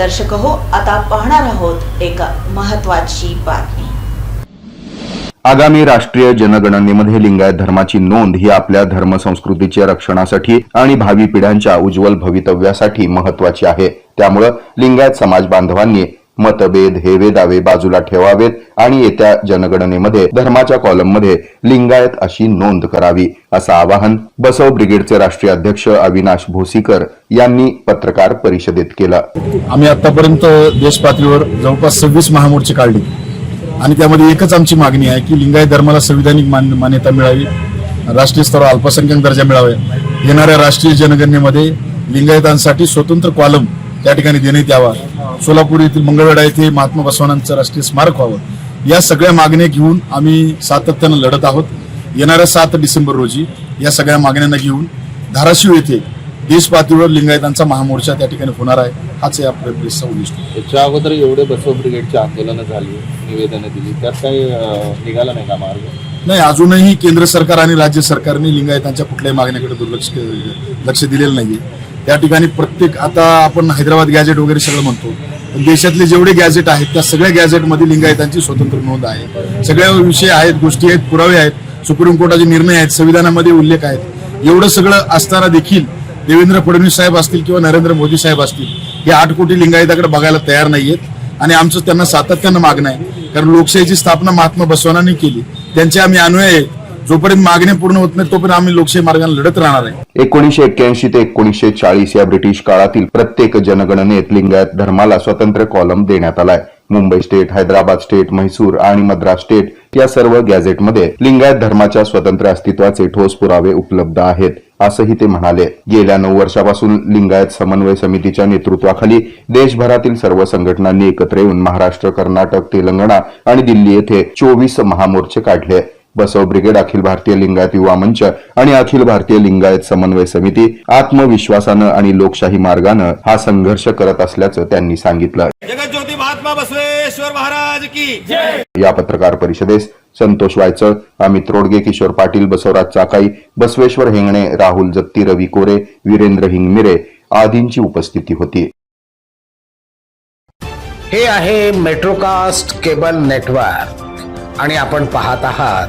दर्शक हो आता पाहणार आहोत एक महत्वाची बातमी. आगामी राष्ट्रीय जनगणनेमध्ये लिंगायत धर्माची नोंद ही आपल्या धर्म संस्कृतीच्या रक्षणासाठी आणि भावी पिढ्यांच्या उज्ज्वल भवितव्यासाठी महत्वाची आहे. त्यामुळं लिंगायत समाज बांधवांनी मतभेद हेवे दावे बाजूला ठेवावेत आणि येत्या जनगणनेमध्ये धर्माच्या कॉलममध्ये लिंगायत अशी नोंद करावी असं आवाहन बसव ब्रिगेडचे राष्ट्रीय अध्यक्ष अविनाश भोसीकर यांनी पत्रकार परिषदेत केलं. आम्ही आतापर्यंत देश पातळीवर जवळपास सव्वीस महामोर्चे काढले. आणि त्यामध्ये एकच आमची मागणी आहे की लिंगायत धर्माला संविधानिक मान मान्यता मिळावी राष्ट्रीय स्तरावर अल्पसंख्याक दर्जा मिळावा. येणाऱ्या राष्ट्रीय जनगणनेमध्ये लिंगायतांसाठी स्वतंत्र कॉलम त्या ठिकाणी देण्यात यावा. सोलापूर येथील मंगळवेढा येथे महात्मा बसवानांचं राष्ट्रीय स्मारक व्हावं. या सगळ्या मागण्या घेऊन आम्ही सातत्यानं लढत आहोत. येणाऱ्या सात डिसेंबर रोजी या सगळ्या मागण्यांना घेऊन धाराशिव येथे देश पातळीवर लिंगायतांचा महामोर्चा त्या ठिकाणी होणार आहे. हाच या प्रेसचा उद्दिष्ट आहे. याच्या अगोदर एवढे बसव ब्रिगेडची आंदोलनं झाली निवेदनं दिली. त्यात काही निघाला नाही का मार्ग? नाही अजूनही केंद्र सरकार आणि राज्य सरकारने लिंगायतांच्या कुठल्याही मागण्याकडे दुर्लक्ष लक्ष दिलेलं नाहीये. त्या ठिकाणी प्रत्येक आता आपण हैदराबाद गॅजेट वगैरे सगळं म्हणतो पण देशातले जेवढे गॅजेट आहेत त्या सगळ्या गॅजेटमध्ये लिंगायतांची स्वतंत्र नोंद आहे. सगळ्या विषय आहेत गोष्टी आहेत पुरावे आहेत सुप्रीम कोर्टाचे निर्णय आहेत संविधानामध्ये उल्लेख आहेत. एवढं सगळं असताना देखील देवेंद्र फडणवीस साहेब असतील किंवा नरेंद्र मोदी साहेब असतील हे आठ कोटी लिंगायताकडे बघायला तयार नाहीयेत. आणि आमचं त्यांना सातत्यानं मागणं आहे. कारण लोकशाहीची स्थापना महात्मा बसवनांनी केली. त्यांचे आम्ही अनुयायी आहेत. जोपर्यंत मागणी पूर्ण होत नाही तोपर्यंत आम्ही लोकशाही मार्गाने लढत राहणार आहे एकोणीशे एक्क्याऐंशी ते एकोणीसशे चाळीस या ब्रिटिश काळातील प्रत्येक जनगणनेत लिंगायत धर्माला स्वतंत्र कॉलम देण्यात आलाय. मुंबई स्टेट हैदराबाद स्टेट म्हैसूर आणि मद्रास स्टेट या सर्व गॅझेटमध्ये लिंगायत धर्माच्या स्वतंत्र अस्तित्वाचे ठोस पुरावे उपलब्ध आहेत असंही ते म्हणाले. गेल्या नऊ वर्षापासून लिंगायत समन्वय समितीच्या नेतृत्वाखाली देशभरातील सर्व संघटनांनी एकत्र येऊन महाराष्ट्र कर्नाटक तेलंगणा आणि दिल्ली येथे चोवीस महामोर्चे काढले. बसव ब्रिगेड अखिल भारतीय लिंगायत युवा मंच आणि अखिल भारतीय लिंगायत समन्वय समिती आत्मविश्वासानं आणि लोकशाही मार्गानं हा संघर्ष करत असल्याचं त्यांनी सांगितलं. जगत ज्योती महात्मा बसवेश्वर महाराज की या पत्रकार परिषदेस संतोष वायचळ अमित रोडगे किशोर पाटील बसवराज चाकाई बसवेश्वर हेंगणे राहुल जत्ती रवी कोरे वीरेंद्र हिंगमिरे आदींची उपस्थिती होती. हे आहे मेट्रोकास्ट केबल नेटवर्क आणि आपण पाहत आहात